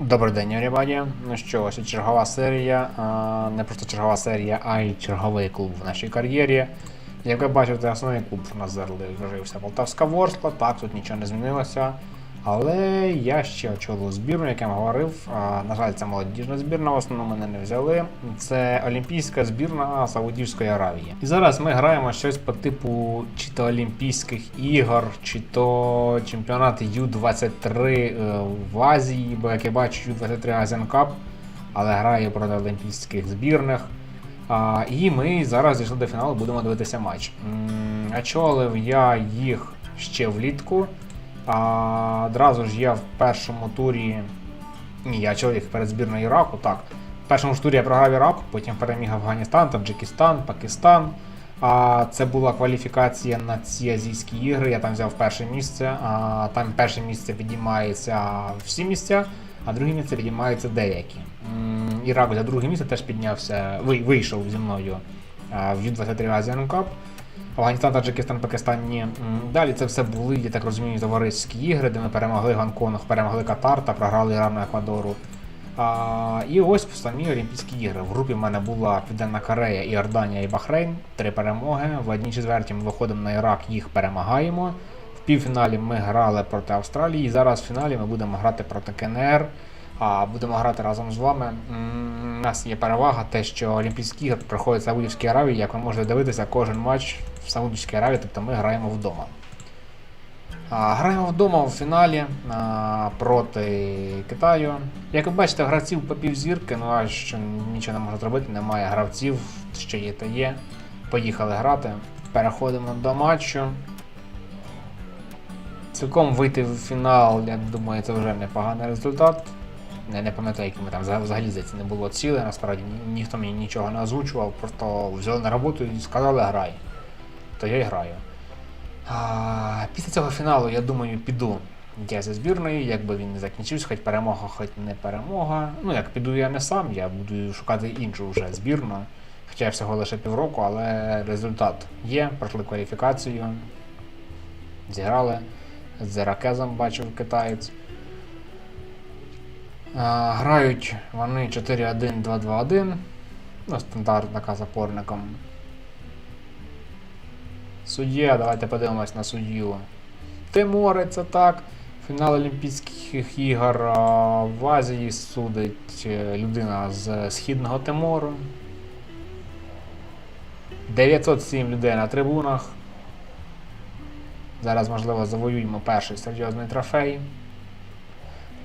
Добрий день, Рібаді. Ну що, ось чергова серія. А, не просто чергова серія, а й черговий клуб в нашій кар'єрі. Як ви бачите, основний клуб у нас залишився Полтавська Ворскла, так, тут нічого не змінилося. Але я ще очолив збірну, як я вам говорив. На жаль, це молодіжна збірна, в основному мене не взяли. Це Олімпійська збірна Саудівської Аравії. І зараз ми граємо щось по типу чи то Олімпійських ігор, чи то чемпіонати Ю-23 е, в Азії, бо як я бачу, Ю-23 Asian Cup, але грає проти олімпійських збірних. І ми зараз дійшли до фіналу, будемо дивитися матч. Очолив я їх ще влітку. А, одразу ж я в першому турі. Ні, я очолив їх перед збірною Іраку. Так. В першому ж турі я програв Ірак, потім переміг Афганістан, Таджикистан, Пакистан. А це була кваліфікація на ці азійські ігри. Я там взяв перше місце. А там перше місце підіймається всі місця, а друге місце підіймаються деякі. Ірак за друге місце теж піднявся, вийшов зі мною в Ю-23 Asian Cup. Афганістан, Таджикистан, Пакистан ні. Далі це все були, я так розумію, товариські ігри, де ми перемогли Гонконг, перемогли Катар та програли Ірану Еквадору. А, і ось самі Олімпійські ігри. В групі в мене була Південна Корея, Іорданія і Бахрейн. Три перемоги. В одній четвертій ми виходимо на Ірак, їх перемагаємо. В півфіналі ми грали проти Австралії. І зараз в фіналі ми будемо грати проти КНР. Будемо грати разом з вами. У нас є перевага, те, що Олімпійські ігри проходять в Саудівській Аравії. Як ви можете дивитися, кожен матч в Саудівській Аравії, тобто ми граємо вдома. Граємо вдома в фіналі проти Китаю. Як ви бачите, гравців по півзірки, ну а що нічого не можна зробити, немає гравців, що є, то є. Поїхали грати. Переходимо до матчу. Цілком вийти в фінал, я думаю, це вже непоганий результат. Не, не пам'ятаю, які ми там взаг- взагалі здається, не було цілей, насправді ні- ніхто мені нічого не озвучував, просто взяли на роботу і сказали грай. То я і граю. А, після цього фіналу, я думаю, піду я зі збірної, якби він не закінчився, хоч перемога, хоч не перемога. Ну, як піду я не сам, я буду шукати іншу вже збірну. Хоча всього лише півроку, але результат є, пройшли кваліфікацію, зіграли. З Іракезом бачив китаєць. Грають вони 4-1-2-2-1. Ну, стандарт наказ опорником. Суддя, давайте подивимось на суддю. Тимори, це так. Фінал Олімпійських ігор в Азії судить е, людина з Східного Тимору. 907 людей на трибунах. Зараз, можливо, завоюємо перший серйозний трофей.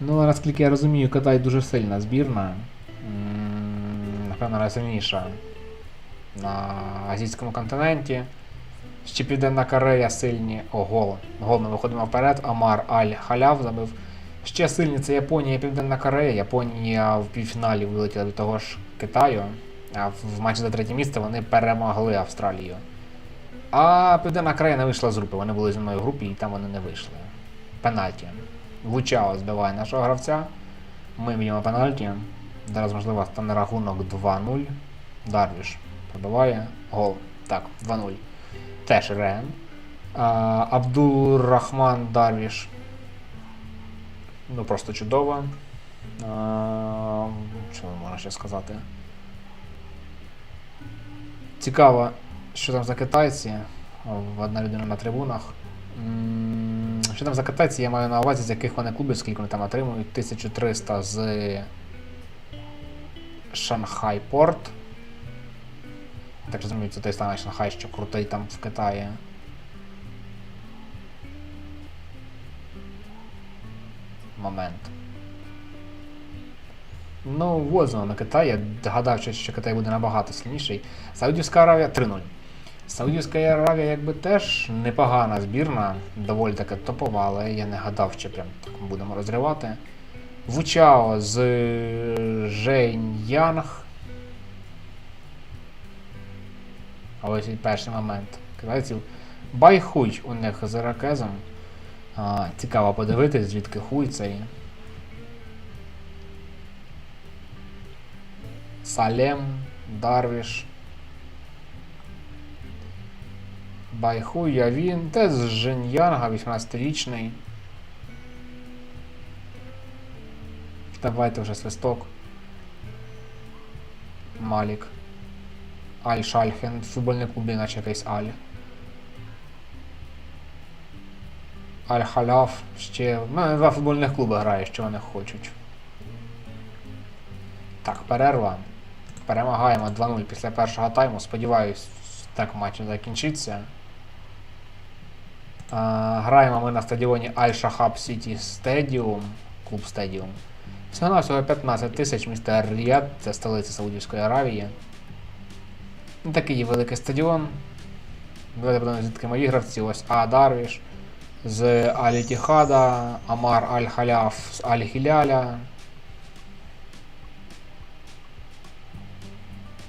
Ну, наскільки я розумію, Китай дуже сильна збірна. Напевно, найсильніша на азійському континенті. Ще Південна Корея сильні. О, гол. Гол ми виходимо вперед. Амар Аль Халяв забив. Ще сильні це Японія і Південна Корея. Японія в півфіналі вилетіла до того ж Китаю. А в матчі за третє місце вони перемогли Австралію. А Південна Корея не вийшла з групи. Вони були зі мною в групі і там вони не вийшли. Пенальті. Лучао збиває нашого гравця. Ми б'ємо пенальті. Зараз, можливо, стане рахунок 2-0. Дарвіш пробиває. Гол. Так, 2-0. Теж Рен. А, Абдуррахман Дарвіш. Ну, просто чудово. А, що можна ще сказати? Цікаво, що там за китайці. Одна людина на трибунах. Що там за китайці, я маю на увазі, з яких вони клубів, скільки вони там отримують. 1300 з Шанхай Порт. Так розумію, це той самий Шанхай, що крутий там в Китаї. Момент. Ну, знову на Китай. Я гадав, що- що Китай буде набагато сильніший. Саудівська Аравія 3-0. Саудівська Аравія якби теж непогана збірна, доволі таки топова, але я не гадав, що прям так будемо розривати. Вучао з Жейн'янг. А ось і перший момент. Китайців. Байхуй у них з Іракезом. А, цікаво подивитись, звідки хуй цей. Салем, Дарвіш. Байхуй, а він теж з Женьянга, 18-річний. Давайте вже свисток. Малік. Аль Шальхен, футбольний клуб, наче якийсь Аль. Аль Халяф, ще. В мене два футбольних клуби грає, що вони хочуть. Так, перерва. Перемагаємо 2-0 після першого тайму. Сподіваюсь, так матч закінчиться. Граємо ми на стадіоні Аль Шахаб Сіті Стедіум. Клуб Стедіум. Всього всього 15 тисяч міста Ріад, це столиця Саудівської Аравії. Ну, Такий великий стадіон. Давайте будемо звідки мої гравці. Ось А Дарвіш з Алі Тіхада, Амар Аль Халяф з Аль Хіляля.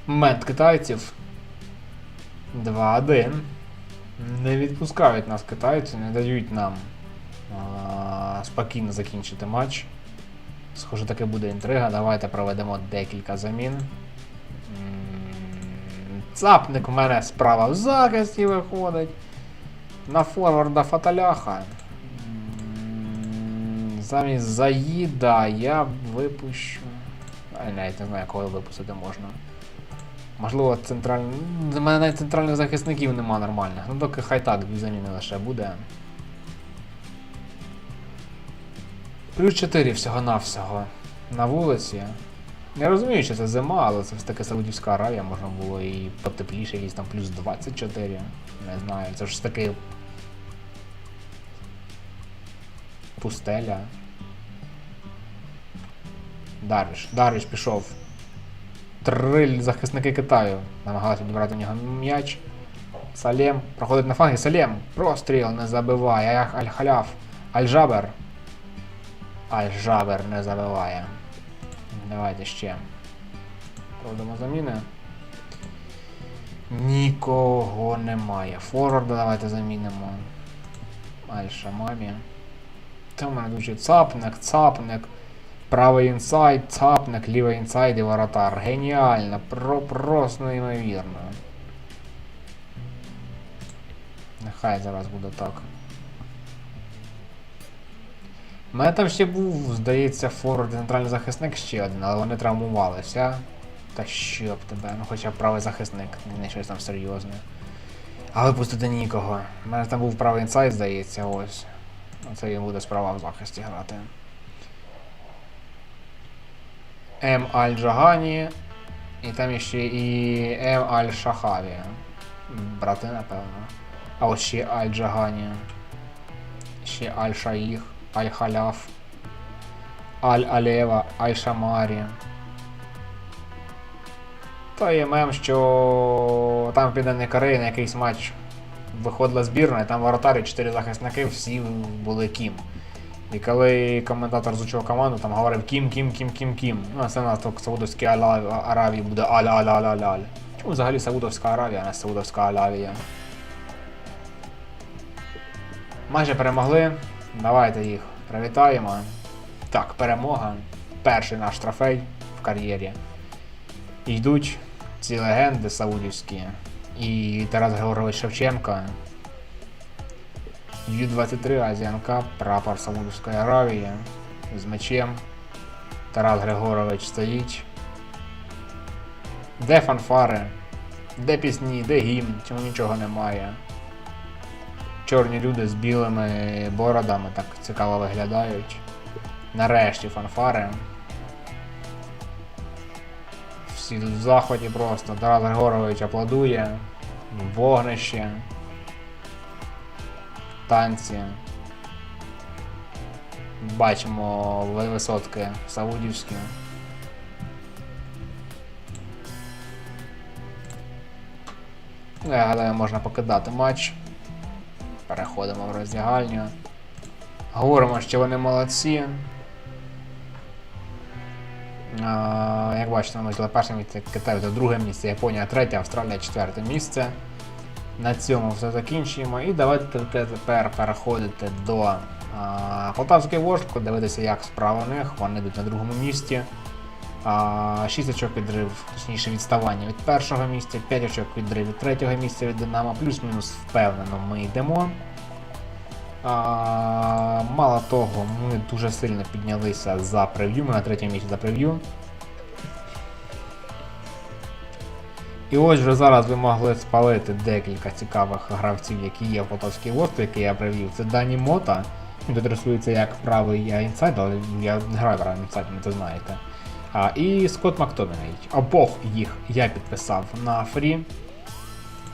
Мед китайців. 2-1. Не відпускають нас китайці, не дають нам а, спокійно закінчити матч. Схоже, таки буде інтрига. Давайте проведемо декілька замін. Цапник в мене справа в захисті виходить. На форварда Фаталяха. Замість заїда я випущу. А, навіть не знаю, кого випустити можна. Можливо, центральний. У мене навіть центральних захисників нема нормальних. Ну доки хай так, дві заміни лише буде. Плюс 4 всього-навсього на вулиці. Я розумію, що це зима, але це все таки Саудівська Аравія, можна було і потепліше, якісь там плюс 24. Не знаю, це ж таки. Пустеля. Дарвіш. Дарвіш пішов. Три захисники Китаю намагалися відібрати у нього м'яч. Салем проходить на фланги. Салем. Простріл не забиває. Ах, Аль-Халяф. Аль-Жабер. Аль-Жабер не забиває. Давайте ще. Проведемо заміни. Нікого немає. Форварда давайте замінимо. Аль-Шамамі. Там у мене дуже цапник, цапник. Правий інсайд, цапник, лівий інсайд і воротар. Геніально, про, просто неймовірно. Нехай зараз буде так. У мене там ще був, здається, форвард центральний захисник ще один, але вони травмувалися. Та що б тебе, ну хоча правий захисник, не щось там серйозне. А випустити нікого. У мене там був правий інсайд, здається, ось. Оце він буде справа в захисті грати. М. Аль Джагані. І там ще і М. Аль Шахаві. Брати, напевно. А ось ще Аль Джагані. Ще Аль Шаїх, Аль Халяф, Аль Алева, Аль Шамарі. То є мем, що там в Південній Кореї на якийсь матч виходила збірна, і там воротарі, чотири захисники, всі були Кім. І коли коментатор звучав команду, там говорив Кім, Кім, Кім, Кім, Кім. Ну, це на Саудовській Аравії буде Аль. Чому взагалі Саудовська Аравія, а не Саудовська Аравія? Майже перемогли. Давайте їх привітаємо. Так, перемога. Перший наш трофей в кар'єрі. Йдуть ці легенди саудівські. І Тарас Георгійович Шевченко. Ю-23 Азіан Кап, прапор Саудовської Аравії з мечем. Тарас Григорович стоїть. Де фанфари? Де пісні, де гімн, чому нічого немає. Чорні люди з білими бородами так цікаво виглядають. Нарешті фанфари. Всі в захваті просто. Тарас Григорович аплодує. Вогнище. Танці. Бачимо висотки саудівські. Я гадаю, можна покидати матч. Переходимо в роздягальню. Говоримо, що вони молодці. А, як бачите, ми взяли перше місце, Китай взяв друге місце, Японія третє, Австралія четверте місце. На цьому все закінчуємо. І давайте тепер переходити до а, Полтавської Ворску, дивитися, як справа у них. Вони йдуть на другому місці. А, 6 очок відрив, точніше відставання від першого місця, 5 очок відрив від третього місця від Динамо, плюс-мінус впевнено ми йдемо. А, мало того, ми дуже сильно піднялися за прев'ю, ми на третьому місці за прев'ю. І ось вже зараз ви могли спалити декілька цікавих гравців, які є в Полтавській Ворсті, які я привів. Це Дані Мота. Він тут рисується як правий я інсайд, але я не граю в інсайд, ви знаєте. А, і Скотт Мактоміней. Обох їх я підписав на фрі.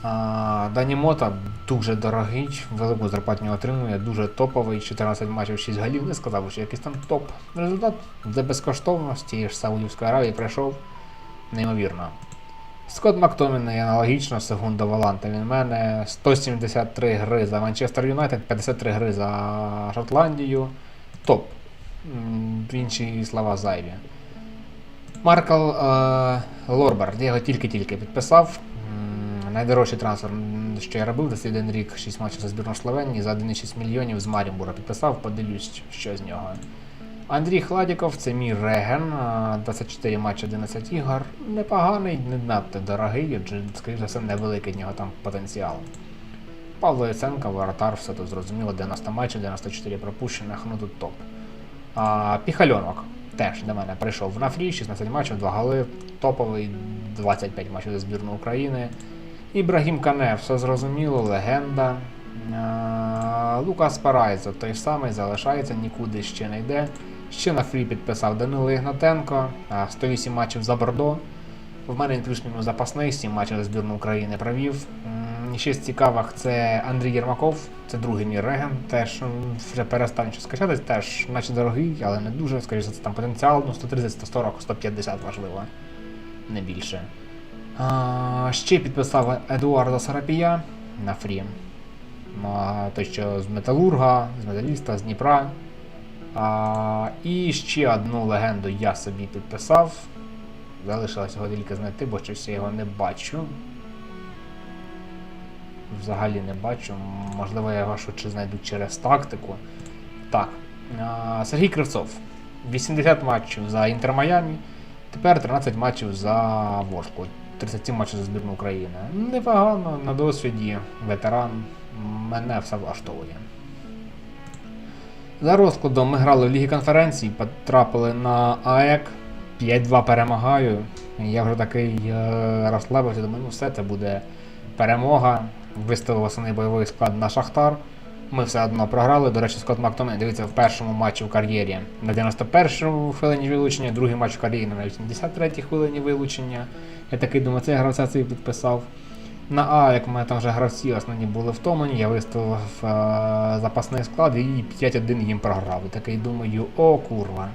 А, Дані Мота дуже дорогий, велику зарплатню отримує, дуже топовий, 14 матчів, 6 голів, не сказав, що якийсь там топ. Результат за безкоштовно з тієї ж Саудівської Аравії прийшов неймовірно. Скотт Мактоміней аналогічно, Сегунда Валанта. Він в мене 173 гри за Манчестер Юнайтед, 53 гри за Шотландію. Топ. М, Інші слова зайві. Маркл е, Лорбер, я його тільки-тільки підписав. Найдорожчий трансфер, що я робив за один рік, 6 матчів за збірну Словенії, за 1,6 мільйонів з Марінбура підписав, подивлюсь, що з нього. Андрій Хладіков, це мій реген, 24 матчі, 11 ігор. Непоганий, не надто дорогий, адже, скоріш за все, невеликий в нього там потенціал. Павло Яценко, воротар, все тут зрозуміло, 90 матчів, 94 пропущених, ну тут топ. А, Піхальонок теж до мене прийшов на фрі, 16 матчів, 2 голи, топовий, 25 матчів за збірну України. Ібрагім Кане, все зрозуміло, легенда. А, Лукас Парайзо той самий залишається, нікуди ще не йде. Ще на фрі підписав Данило Ігнатенко, 108 матчів за Бордо. В мене плюс-мінус запасний, 7 матчів за збірну України провів. Ще з цікавих це Андрій Єрмаков, це другий мій реген. Теж вже перестань щось скачатись, теж наче дорогий, але не дуже. Скоріше, це там потенціал, ну 130, 140, 150 важливо, не більше. А, ще підписав Едуарда Сарапія на фрі. Ну, той, що з Металурга, з Металіста, з Дніпра. А, і ще одну легенду я собі підписав. Залишилось його тільки знайти, бо щось я його не бачу. Взагалі не бачу. Можливо, я його швидше знайду через тактику. Так. А, Сергій Кривцов. 80 матчів за Інтер Майамі. Тепер 13 матчів за Ворсклу. 37 матчів за збірну України. Непогано, на досвіді, ветеран. Мене все влаштовує. За розкладом ми грали в Лігі конференцій, потрапили на АЕК. 5-2 перемагаю. Я вже такий е, розслабився, думаю, ну все, це буде перемога. Виставив основний бойовий склад на Шахтар. Ми все одно програли. До речі, Скотт Мактомен дивиться в першому матчі в кар'єрі на 91-му хвилині вилучення, другий матч в кар'єрі на 83-й хвилині вилучення. Я такий думаю, це я гравця цей підписав. На А, як у мене там вже гравці основні були втомлені, я виставив е, запасний склад і 5-1 їм програв. І такий думаю, о курва.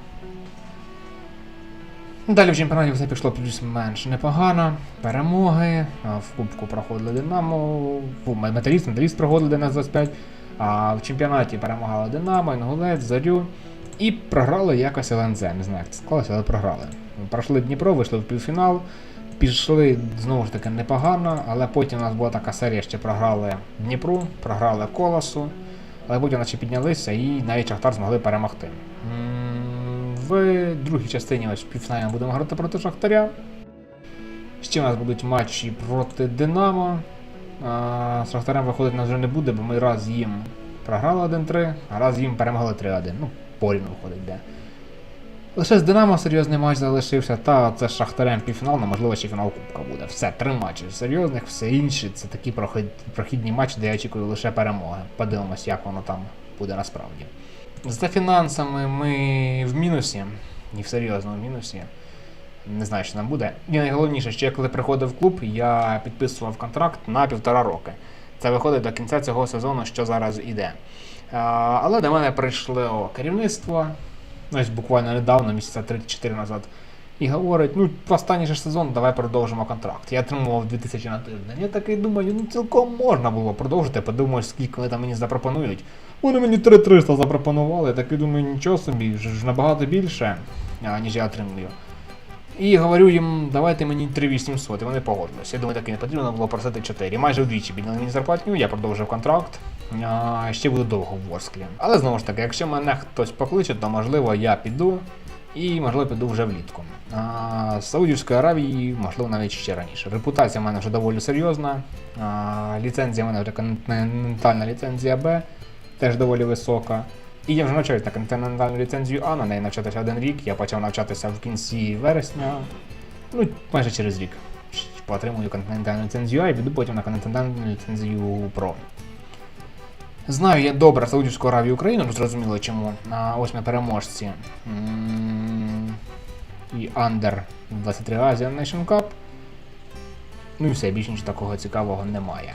Далі в чемпіонаті все пішло плюс-менш непогано. Перемоги. В Кубку проходили Динамо. Металіст, Металіст проходили 11-25. А в чемпіонаті перемагали Динамо, Інгулець, Зарю. І програли якось ЛНЗ. Не знаю, як це склалося, але програли. Пройшли Дніпро, вийшли в півфінал. Пішли знову ж таки непогано, але потім у нас була така серія, ще програли Дніпру, програли Колосу, але потім наче піднялися і навіть Шахтар змогли перемогти. В другій частині ось півфіналі ми будемо грати проти Шахтаря. Ще у нас будуть матчі проти Динамо. А, З Шахтарем виходить нас вже не буде, бо ми раз їм програли 1-3, а раз їм перемогли 3-1. Ну, порівну виходить, де. Лише з Динамо серйозний матч залишився, та це з Шахтарем півфінал, ну, можливо, ще фінал Кубка буде. Все, три матчі серйозних, все інше. Це такі прохідні матчі, де я очікую лише перемоги. Подивимось, як воно там буде насправді. За фінансами ми в мінусі, і в серйозному мінусі. Не знаю, що нам буде. І найголовніше, що я коли приходив в клуб, я підписував контракт на півтора роки. Це виходить до кінця цього сезону, що зараз іде. Але до мене прийшло керівництво, ось буквально недавно, місяця 3-4 назад, і говорить: ну, останній же сезон, давай продовжимо контракт. Я отримував 2000 на тиждень. Я такий думаю, ну цілком можна було продовжити, подумаю, скільки вони там мені запропонують. Вони мені 3300 запропонували, я такий думаю, нічого собі, ж набагато більше, ніж я отримую. І говорю їм, давайте мені 3800, і вони погодилися. Я думаю, таки не потрібно було просити 4. Майже вдвічі підняли мені зарплатню, я продовжив контракт. А, ще буду довго в Ворсклі. Але знову ж таки, якщо мене хтось покличе, то можливо я піду. І можливо піду вже влітку. А, з Саудівської Аравії, можливо, навіть ще раніше. Репутація в мене вже доволі серйозна. А, ліцензія в мене вже континентальна ліцензія Б. теж доволі висока. І я вже навчаюсь на континентальну ліцензію А, на неї навчатися один рік. Я почав навчатися в кінці вересня, ну, майже через рік. Отримую континентальну ліцензію А і піду потім на континентальну ліцензію Про. Знаю я добре Саудівську Аравію Україну, ну зрозуміло чому. На ось ми переможці. І Under 23 Asian Nation Cup. Ну і все, більше нічого такого цікавого немає.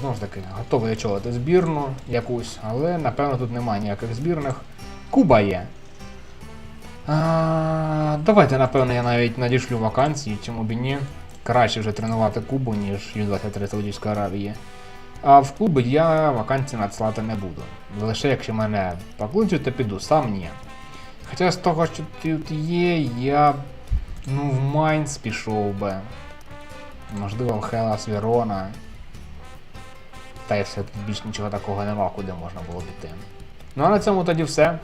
Знову ж таки, готовий очолити збірну якусь, але напевно тут немає ніяких збірних. Куба є. А, давайте, напевно, я навіть надішлю вакансії, чому б ні. Краще вже тренувати Кубу, ніж Ю-23 Саудівської Аравії. А в клуби я вакансії надсилати не буду. Лише якщо мене покличуть, то піду, сам ні. Хоча з того, що тут є, я ну, в Майнц пішов би. Можливо, в Хелас Вірона. Та й все, більш нічого такого нема, куди можна було піти. Ну а на цьому тоді все.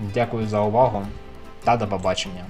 Дякую за увагу та до побачення.